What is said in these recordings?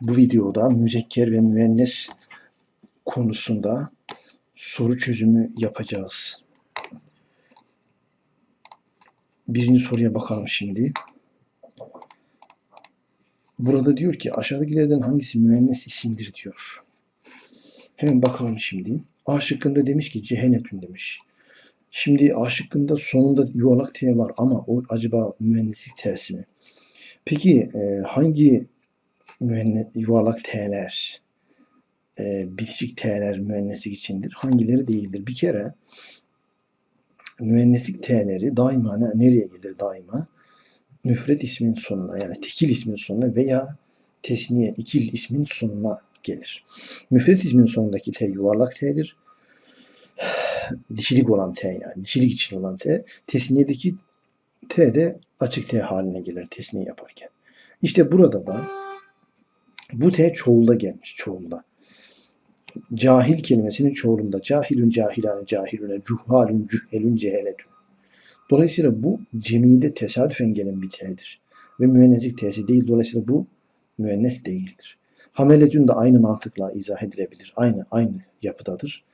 Bu videoda müzekker ve müennes konusunda soru çözümü yapacağız. Birinci soruya bakalım şimdi. Burada diyor ki aşağıdakilerden hangisi müennes isimdir diyor. Hemen bakalım şimdi. A şıkkında demiş ki cehenetün demiş. Şimdi A şıkkında sonunda yuvarlak T var ama o acaba müenneslik T'si mi? Peki e, hangi yuvarlak T'ler e, bitişik T'ler müenneslik içindir? Hangileri değildir? Bir kere müenneslik T'leri daima ne- nereye gelir daima? Müfret ismin sonuna yani tekil ismin sonuna veya tesniye ikil ismin sonuna gelir. Müfret ismin sonundaki T yuvarlak T'dir. Dişilik olan T yani. Dişilik için olan T. Tesniyedeki T de açık T haline gelir tesniye yaparken. İşte burada da bu T çoğulda gelmiş. Çoğulda. Cahil kelimesinin çoğulunda. Cahilün cahilane cahilüne cuhalün cühelün ceheletün. Dolayısıyla bu cemide tesadüfen gelen bir T'dir. Ve müenneslik T'si değil. Dolayısıyla bu müennes değildir. Hameletün de aynı mantıkla izah edilebilir. Aynı aynı yapıdadır.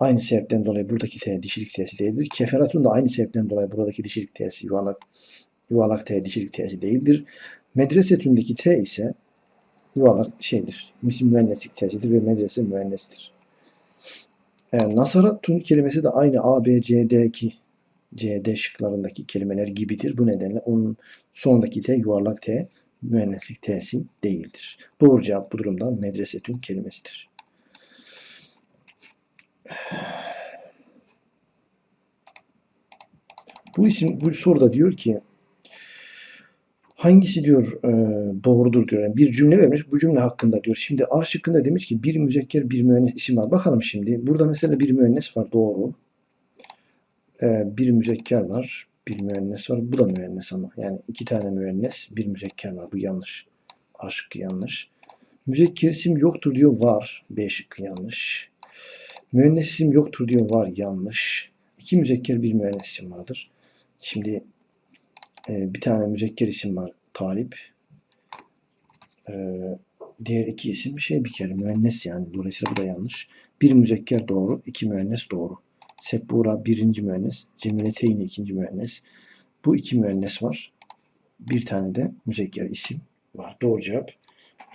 Aynı sebepten dolayı buradaki T dişilik T'si değildir. Keferatun da aynı sebepten dolayı buradaki dişilik T'si yuvarlak yuvarlak T dişilik T'si değildir. Medresetündeki T ise yuvarlak şeydir. Misim müenneslik T'sidir ve medrese müennestir. Yani Nasaratun kelimesi de aynı A, B, C, D ki C, D şıklarındaki kelimeler gibidir. Bu nedenle onun sonundaki T yuvarlak T müenneslik T'si değildir. Doğru cevap bu durumda medresetün kelimesidir. Bu isim bu soruda diyor ki hangisi diyor e, doğrudur diyor. Yani bir cümle vermiş. Bu cümle hakkında diyor. Şimdi A şıkkında demiş ki bir müzekker bir müennes isim var. Bakalım şimdi. Burada mesela bir müennes var. Doğru. E, bir müzekker var. Bir müennes var. Bu da müennes ama. Yani iki tane müennes, bir müzekker var. Bu yanlış. A şıkkı yanlış. Müzekker isim yoktur diyor. Var. B şıkkı yanlış. Müennes isim yoktur diyor. Var. Yanlış. İki müzekker bir müennes isim vardır. Şimdi e, bir tane müzekker isim var. Talip. E, diğer iki isim şey bir kere müennes yani. Dolayısıyla bu da yanlış. Bir müzekker doğru. iki müennes doğru. Sebbura birinci müennes. Cemileteyni ikinci müennes. Bu iki müennes var. Bir tane de müzekker isim var. Doğru cevap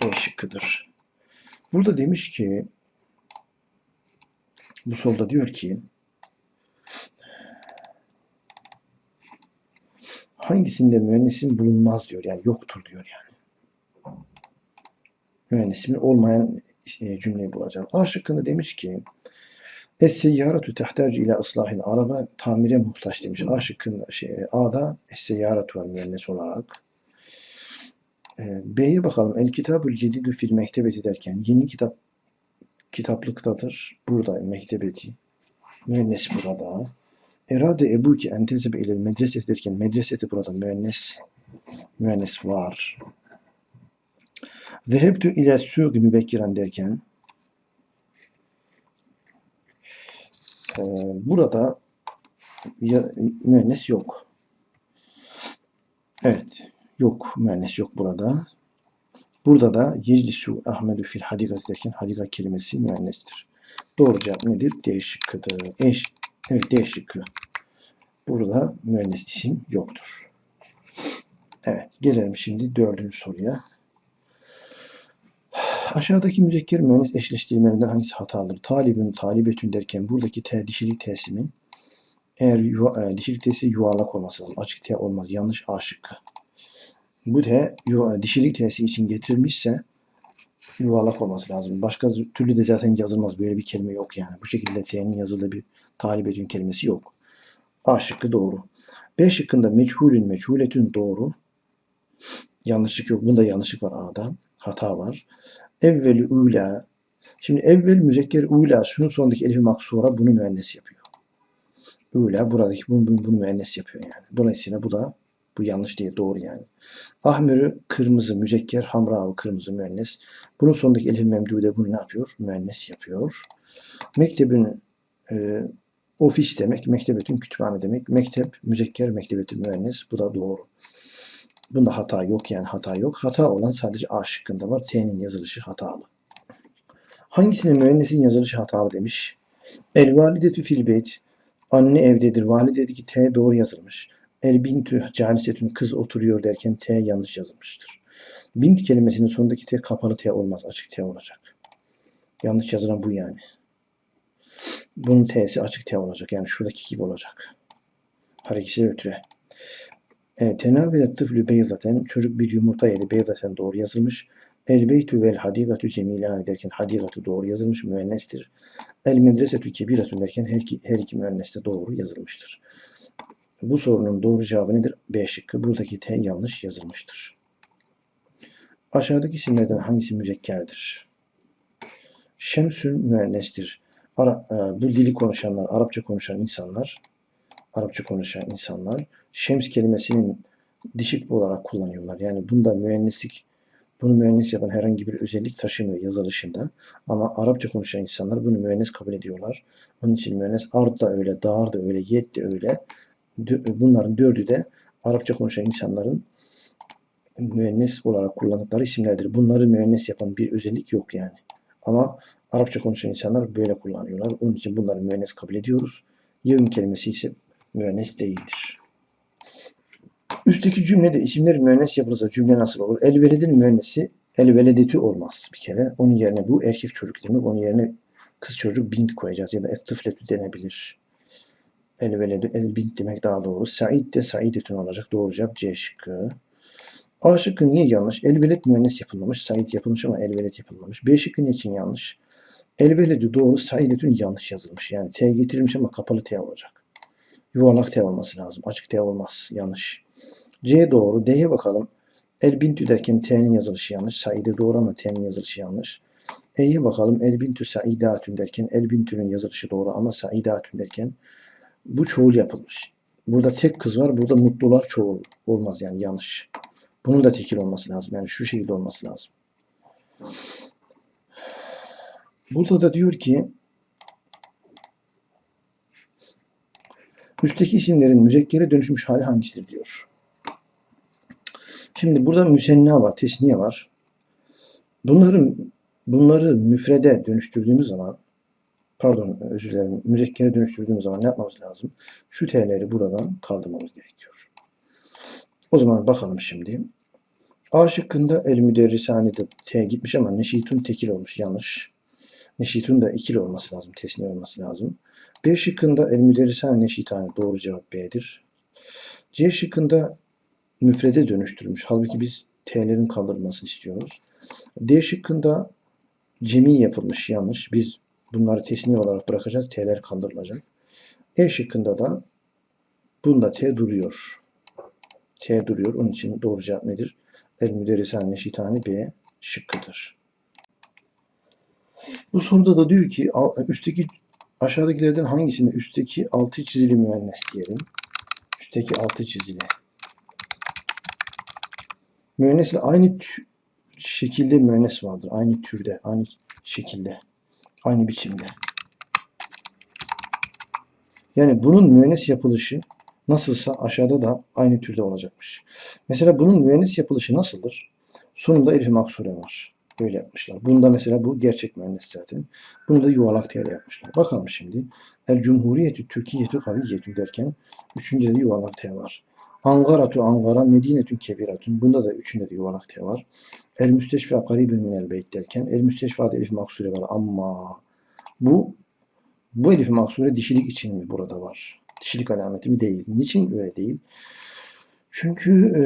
E şıkkıdır. Burada demiş ki bu solda diyor ki hangisinde müennesin bulunmaz diyor. Yani yoktur diyor yani. Müennesimin olmayan e, cümleyi bulacağım. A şıkkında demiş ki Es-seyyaratü tehtacu ila ıslahin. Araba tamire muhtaç demiş. A şıkkında şey, A'da es-seyyaratü var müennes olarak. E, B'ye bakalım. El kitabul cedidü fil mektebeti derken yeni kitap kitaplıktadır. Burada mektebeti. Müennes burada. Erade ebu ki entezebe ile medresesi derken medreseti burada müennes müennes var. Zehebtü ile suği mübekkiren derken e, burada ya, müennes yok. Evet. Yok. Müennes yok burada. Burada da yeclisu Ahmedu fil hadigas derken hadika kelimesi müennestir. Doğru cevap nedir? D şıkkıdır. E, evet D şıkkı. Burada müennes isim yoktur. Evet. Gelelim şimdi dördüncü soruya. Aşağıdaki müzekker müennes eşleştirmelerinden hangisi hatalıdır? Talibün, talibetün derken buradaki T dişilik T'si mi? Eğer yuva, e, dişilik T'si yuvarlak olması lazım. Açık T olmaz. Yanlış A şıkkı. Bu T yuva, dişilik T'si için getirilmişse yuvarlak olması lazım. Başka türlü de zaten yazılmaz. Böyle bir kelime yok yani. Bu şekilde T'nin yazıldığı bir talibetün kelimesi yok. A şıkkı doğru. B şıkkında meçhulün meçhuletün doğru. Yanlışlık yok. Bunda yanlışlık var A'da. Hata var. Evvelü ula. Şimdi evvel müzekker ula şunun sonundaki elifi maksura bunu müennes yapıyor. Ula buradaki bunu, bunu, bunu müennes yapıyor yani. Dolayısıyla bu da bu yanlış değil doğru yani. Ahmerü kırmızı müzekker hamravu kırmızı müennes. Bunun sonundaki elif memdude bunu ne yapıyor? Müennes yapıyor. Mektebin e, ofis demek, mektebetün kütüphane demek. Mektep, müzekker, mektebetün müennes. Bu da doğru. Bunda hata yok yani hata yok. Hata olan sadece A şıkkında var. T'nin yazılışı hatalı. Hangisinin müennesin yazılışı hatalı demiş. El validetü fil beyt. Anne evdedir. Validedeki T doğru yazılmış. El bintü calisetün kız oturuyor derken T yanlış yazılmıştır. Bint kelimesinin sonundaki T kapalı T olmaz. Açık T olacak. Yanlış yazılan bu yani. Bunun T'si açık T olacak. Yani şuradaki gibi olacak. Harekesi ötürü. E, tenavile tıflü beyzaten çocuk bir yumurta yedi. Beyzaten doğru yazılmış. El beytü vel hadikatü cemilani derken hadikatü doğru yazılmış. Müennestir. El medresetü kebiratü derken her iki, her iki müennes doğru yazılmıştır. Bu sorunun doğru cevabı nedir? B şıkkı. Buradaki T yanlış yazılmıştır. Aşağıdaki isimlerden hangisi müzekkerdir? Şemsün müennestir. Ara, e, bu dili konuşanlar, Arapça konuşan insanlar, Arapça konuşan insanlar şems kelimesinin dişik olarak kullanıyorlar. Yani bunda müenneslik, bunu müennes yapan herhangi bir özellik taşımıyor yazılışında. Ama Arapça konuşan insanlar bunu müennes kabul ediyorlar. Onun için müennes ard da öyle, dağar da öyle, yet de öyle. Dö- Bunların dördü de Arapça konuşan insanların müennes olarak kullandıkları isimlerdir. Bunları müennes yapan bir özellik yok yani. Ama Arapça konuşan insanlar böyle kullanıyorlar. Onun için bunları müennes kabul ediyoruz. Yevm kelimesi ise müennes değildir. Üstteki cümlede isimler müennes yapılırsa cümle nasıl olur? El veledin müennesi el veledeti olmaz bir kere. Onun yerine bu erkek çocuk demek. Onun yerine kız çocuk bint koyacağız ya da et tıfletü denebilir. El veledü el bint demek daha doğru. Said de saidetün olacak. Doğru cevap C şıkkı. A şıkkı niye yanlış? El veled müennes yapılmamış. Said yapılmış ama el veled yapılmamış. B şıkkı niçin yanlış? El veledü doğru. Saidetün yanlış yazılmış. Yani T getirilmiş ama kapalı T olacak. Yuvarlak T olması lazım. Açık T olmaz. Yanlış. C doğru. D'ye bakalım. El bintü derken T'nin yazılışı yanlış. Saide doğru ama T'nin yazılışı yanlış. E'ye bakalım. El bintü saidatün derken el bintünün yazılışı doğru ama saidatün derken bu çoğul yapılmış. Burada tek kız var. Burada mutlular çoğul olmaz yani yanlış. Bunun da tekil olması lazım. Yani şu şekilde olması lazım. Burada da diyor ki üstteki isimlerin müzekkere dönüşmüş hali hangisidir diyor. Şimdi burada müsenna var, tesniye var. Bunları bunları müfrede dönüştürdüğümüz zaman pardon özür dilerim müzekkere dönüştürdüğümüz zaman ne yapmamız lazım? Şu t'leri buradan kaldırmamız gerekiyor. O zaman bakalım şimdi. A şıkkında el müderrisanede T gitmiş ama neşitun tekil olmuş. Yanlış. Neşitun da ikili olması lazım. Tesniye olması lazım. B şıkkında el müderrisan neşitane doğru cevap B'dir. C şıkkında müfrede dönüştürmüş. Halbuki biz T'lerin kaldırılmasını istiyoruz. D şıkkında cemi yapılmış yanlış. Biz bunları tesniye olarak bırakacağız. T'ler kaldırılacak. E şıkkında da bunda T duruyor. T duruyor. Onun için doğru cevap nedir? El müderrisan neşitane B şıkkıdır. Bu soruda da diyor ki üstteki aşağıdakilerden hangisinde üstteki altı çizili müennes diyelim. Üstteki altı çizili. Müennesle aynı şekilde müennes vardır. Aynı türde, aynı şekilde, aynı biçimde. Yani bunun müennes yapılışı nasılsa aşağıda da aynı türde olacakmış. Mesela bunun müennes yapılışı nasıldır? Sonunda elif maksure var. Böyle yapmışlar. Bunda mesela bu gerçek müennes zaten. Bunu da yuvarlak T'yle yapmışlar. Bakalım şimdi. El Cumhuriyetü Türkiye'tü Kaviyetü derken üçüncüde de yuvarlak T var. Angaratu Angara, Medinetün Kebiratün. Bunda da üçünde de yuvarlak T var. El müsteşfa garibün minel beyt derken el müsteşfada elif maksure var ama bu bu elif maksure dişilik için mi burada var? Dişilik alameti mi değil? Niçin öyle değil? Çünkü e,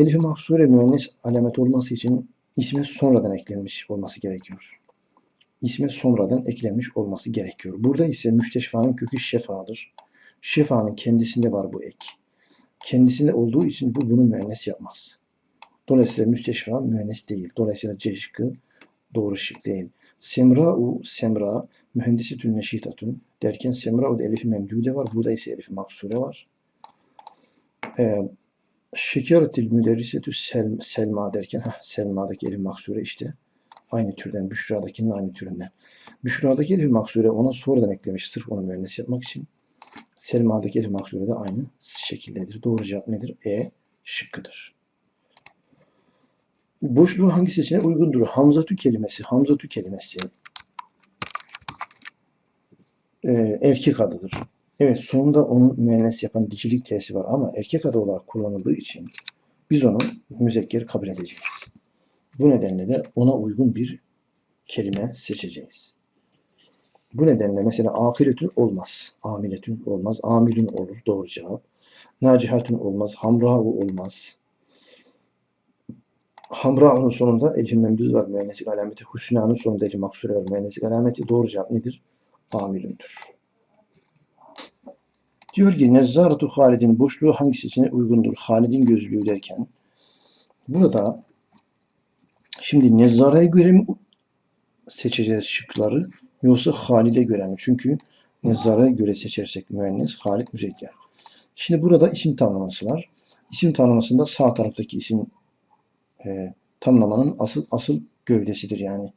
elif maksure müennes alamet olması için isme sonradan eklenmiş olması gerekiyor. İsme sonradan eklenmiş olması gerekiyor. Burada ise müsteşfanın kökü şefadır. Şefanın kendisinde var bu ek kendisinde olduğu için bu bunu müennes yapmaz. Dolayısıyla müsteşfa müennes değil. Dolayısıyla C şıkkı doğru şık değil. Semra'u semra mühendisitün neşitatun derken semra'u da elifi memdude var. Burada ise elifi maksure var. Ee, Şekeretil müderrisetü sel, selma derken heh, selma'daki elif maksure işte aynı türden. Büşra'dakinin aynı türünden. Büşra'daki elif maksure ona sonradan eklemiş. Sırf onu müennes yapmak için. Selma'daki elif maksure de aynı şekildedir. Doğru cevap nedir? E şıkkıdır. boşluğu hangi seçeneğe uygundur? Hamzatü kelimesi, Hamzatü kelimesi e, erkek adıdır. Evet sonunda onun müennes yapan dişilik tesi var ama erkek adı olarak kullanıldığı için biz onu müzekker kabul edeceğiz. Bu nedenle de ona uygun bir kelime seçeceğiz. Bu nedenle mesela akiletün olmaz. Amiletün olmaz. Amilün olur. Doğru cevap. Nacihatün olmaz. Hamra'u olmaz. Hamra'nın sonunda elif memduz var. Müennesik alameti. Hüsna'nın sonunda elif maksure var. Müennesik alameti. Doğru cevap nedir? Amilündür. Diyor ki Nezzaratu Halid'in boşluğu hangisi için uygundur? Halid'in gözlüğü derken burada şimdi Nezzara'ya göre mi seçeceğiz şıkları yoksa Halid'e göre mi? Çünkü Nezzara'ya göre seçersek müennes, Halid müzekker. Şimdi burada isim tanımlaması var. İsim tanımlamasında sağ taraftaki isim e, tanımlamanın asıl asıl gövdesidir yani.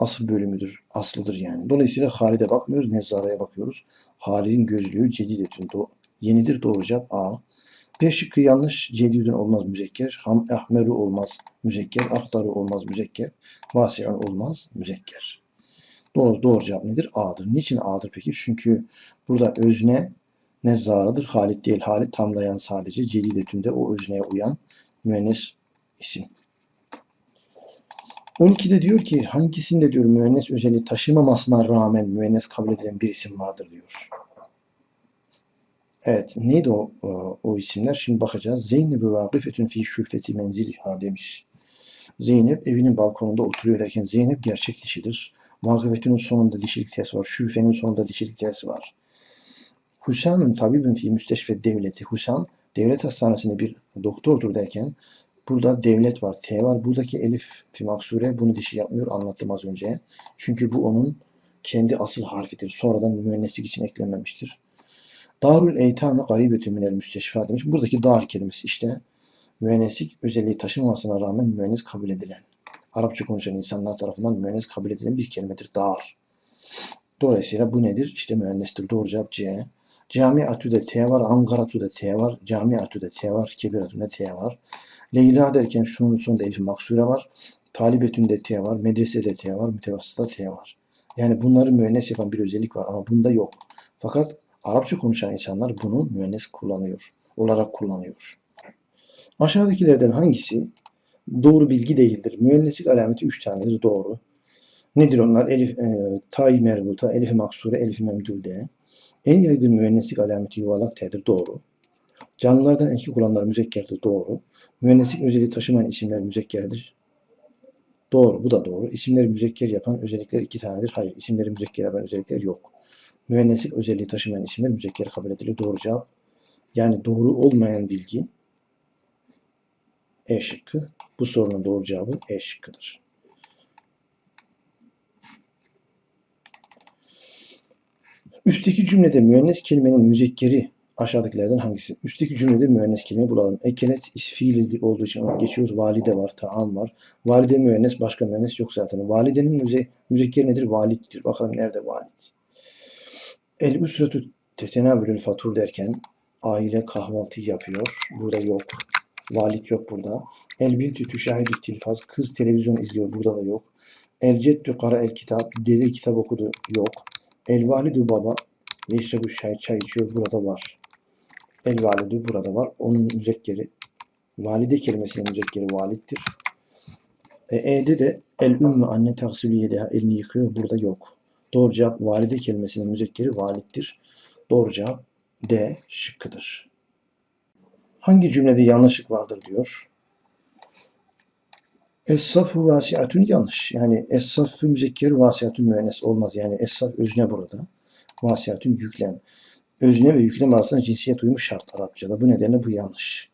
Asıl bölümüdür, aslıdır yani. Dolayısıyla Halid'e bakmıyoruz, Nezzara'ya bakıyoruz. Halid'in gözlüğü cedidetün, do, yenidir doğru cevap A. B şıkkı yanlış, cedidün olmaz müzekker. Ham ahmeru olmaz müzekker. Ahtaru olmaz müzekker. Vasi'un olmaz müzekker. Doğru, doğru cevap nedir? A'dır. Niçin A'dır peki? Çünkü burada özne Nezzara'dır. Halit değil. Halit tamlayan sadece cedidetünde o özneye uyan müennes isim. 12'de diyor ki hangisinde diyor müennes özelliği taşımamasına rağmen müennes kabul edilen bir isim vardır diyor. Evet neydi o, o, o isimler? Şimdi bakacağız. Zeynep ve vakıfetün fi şülfeti menziliha demiş. Zeynep evinin balkonunda oturuyor derken Zeynep gerçek dişidir. Vakıfetinin sonunda dişilik tesi var. Şülfenin sonunda dişilik tesi var. Hüsam'ın tabibün fi müsteşfe devleti. Hüsam devlet hastanesinde bir doktordur derken Burada devlet var, T var. Buradaki elif fi maksure bunu dişi yapmıyor. Anlattım az önce. Çünkü bu onun kendi asıl harfidir. Sonradan müenneslik için eklenmemiştir. Darul eytami garibetü minel müsteşfa demiş. Buradaki dar kelimesi işte müenneslik özelliği taşımamasına rağmen müennes kabul edilen. Arapça konuşan insanlar tarafından müennes kabul edilen bir kelimedir. Dar. Dolayısıyla bu nedir? İşte müennestir. Doğru cevap C. Camiatü'de T var, Ankara'tü'de T var, Camiatü'de T var, Kebiratü'de T var. Leyla derken şunun sonunda elif maksure var. Talibetünde T var, medresede T var, mütevassıta T var. Yani bunları müennes yapan bir özellik var ama bunda yok. Fakat Arapça konuşan insanlar bunu müennes kullanıyor, olarak kullanıyor. Aşağıdakilerden hangisi doğru bilgi değildir? Müenneslik alameti 3 tanedir doğru. Nedir onlar? Elif, e, tay merbuta, elif maksure, elif memdude. En yaygın müenneslik alameti yuvarlak T'dir doğru. Canlılardan erkek olanlar müzekkerdir doğru. Müenneslik özelliği taşımayan isimler müzekkerdir. Doğru, bu da doğru. İsimleri müzekker yapan özellikler iki tanedir. Hayır, isimleri müzekker yapan özellikler yok. Müenneslik özelliği taşımayan isimler müzekker kabul edilir. Doğru cevap. Yani doğru olmayan bilgi E şıkkı. Bu sorunun doğru cevabı E şıkkıdır. Üstteki cümlede müennes kelimenin müzekkeri aşağıdakilerden hangisi? Üstteki cümlede müennes kelime bulalım. Ekenet fiil olduğu için geçiyoruz. Valide var, taam var. Valide müennes, başka müennes yok zaten. Validenin müze, müzekkeri nedir? Validdir. Bakalım nerede valid? El üsretü tetenavülül fatur derken aile kahvaltı yapıyor. Burada yok. Valid yok burada. El bintü tüşahidü tilfaz. Kız televizyon izliyor. Burada da yok. El ceddü kara el kitap. Dede kitap okudu. Yok. El validü baba. Yeşrebu çay, çay içiyor. Burada var. El validü burada var. Onun müzekkeri valide kelimesinin müzekkeri validdir. E, E'de de el ümmü anne taksiliye de elini yıkıyor. Burada yok. Doğru cevap valide kelimesinin müzekkeri validdir. Doğru cevap D şıkkıdır. Hangi cümlede yanlışlık vardır diyor. Es-safu vasiatun yanlış. Yani es-safu vasiatun müennes olmaz. Yani es-saf özne burada. Vasiatun yüklem. Özne ve yüklem arasında cinsiyet uyumu şart Arapçada. Bu nedenle bu yanlış.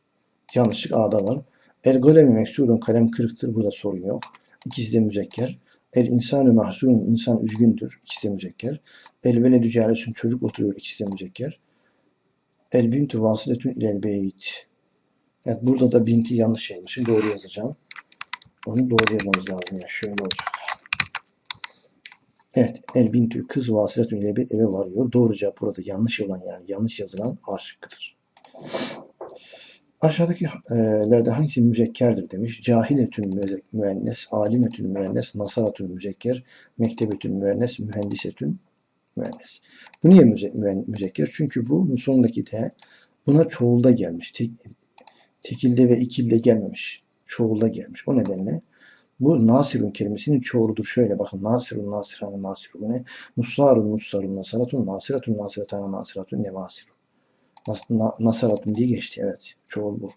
Yanlışlık A'da var. El galemi meksurun kalem kırıktır. Burada sorun yok. İkisi de müzekker. El insanı mahzunun insan üzgündür. İkisi de müzekker. El veledü calesun çocuk oturuyor. İkisi de müzekker. El bintu vasiletun ilel beyt. Evet burada da binti yanlış yazmışım. Doğru yazacağım. Onu doğru yazmamız lazım. Yani şöyle olacak. Evet. El bintü kız vasiletun ile bir eve varıyor. Doğru cevap burada yanlış olan yani yanlış yazılan A şıkkıdır. Aşağıdakilerde hangisi müzekkerdir demiş. Cahiletün müennes, alimetün müennes, nasaratün müzekker, mektebetün müennes, mühendisetün müennes. Bu niye müzekker? Çünkü bu sonundaki te buna çoğulda gelmiş. Tek, tekilde ve ikilde gelmemiş. Çoğulda gelmiş. O nedenle bu nasirun kelimesinin çoğuludur. Şöyle bakın nasirun nasirane nasiru bu ne? Nussarun nussarun nasaratun nasiratun nasiratane nasiratun nevasiru. Nas, na, nasaratun diye geçti. Evet. Çoğul bu.